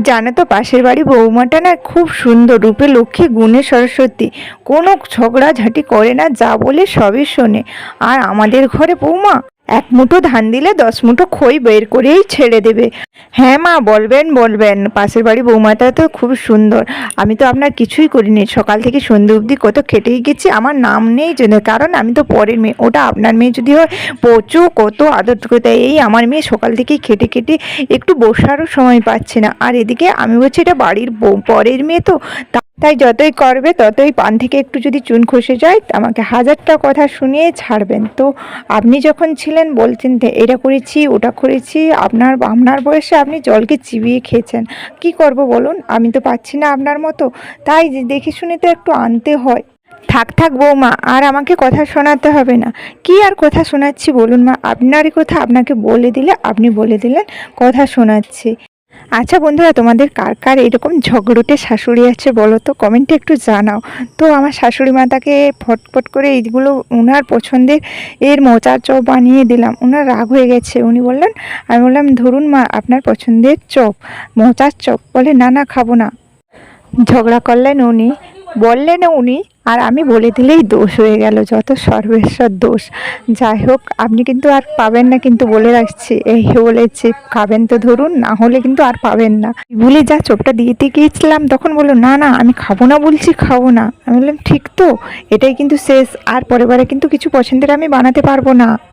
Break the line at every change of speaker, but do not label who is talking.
জানো তো পাশের বাড়ি বৌমাটা না খুব সুন্দর, রূপে লক্ষ্মী, গুণে সরস্বতী। কোনো ঝগড়াঝাটি করে না, যা বলে সবই শোনে। আর আমাদের ঘরে বৌমা? এক মুঠো ধান দিলে দশ মুঠো খই বের করেই ছেড়ে দেবে। হ্যাঁ মা, বলবেন বলবেন। পাশের বাড়ি বৌমাটা তো খুব সুন্দর। আমি তো আপনার কিছুই করিনি। সকাল থেকে সন্ধ্যে অবধি কত খেটেই গেছি, আমার নাম নেই জন্য কারণ আমি তো পরের মেয়ে, ওটা আপনার মেয়ে যদি হয় প্রচুর কত আদর করতে এই আমার মেয়ে সকাল থেকেই খেটে খেটে একটু বসারও সময় পাচ্ছে না। আর এদিকে আমি বলছি, এটা বাড়ির পরের মেয়ে তা- তাই যতই করবে, ততই পান থেকে একটু যদি চুন খসে যায়, আমাকে হাজারটা কথা শুনিয়ে ছাড়বেন। তো আপনি যখন ছিলেন বলতেন যে এটা করেছি, ওটা করেছি, আপনার আপনার বয়সে আপনি জলকে চিবিয়ে খেয়েছেন। কি করব বলুন? আমি তো পাচ্ছি না আপনার মতো। তাই দেখে শুনে তো একটু আনতে হয়। থাক থাক বৌমা, আর আমাকে কথা শোনাতে হবে না। কি আর কথা শোনাচ্ছি বলুন মা? আপনারই কথা আপনাকে বলে দিলে, আপনি বলে দিলেন, কথা শোনাচ্ছি। আচ্ছা বন্ধুরা, তোমাদের কার কার এরকম ঝগড়ুটে শাশুড়ি আছে বলো তো? কমেন্টে একটু জানাও। তো আমার শাশুড়ি মাতাকে ফটফট করে এইগুলো ওনার পছন্দের এর মোচার চপ বানিয়ে দিলাম। ওনার রাগ হয়ে গেছে। উনি বললেন, আমি বললাম, ধরুন মা, আপনার পছন্দের চপ, মোচার চপ। বলে, না না, খাব না। ঝগড়া করলেন উনি। বললেন উনি আর আমি বলে দিলেই দোষ হয়ে গেল, যত সর্বেশ্বর দোষ। যাই হোক, আপনি কিন্তু আর পাবেন না কিন্তু বলে রাখছি, এই বলেছে, খাবেন তো ধরুন, না হলে কিন্তু আর পাবেন না। ভুলে যা চোপটা দিতে গিয়েছিলাম, তখন বলল, না না, আমি খাব না বলছি, খাব না। আমি বললাম, ঠিক তো, এটাই কিন্তু শেষ, আর পরে কিন্তু কিছু পছন্দের আমি বানাতে পারব না।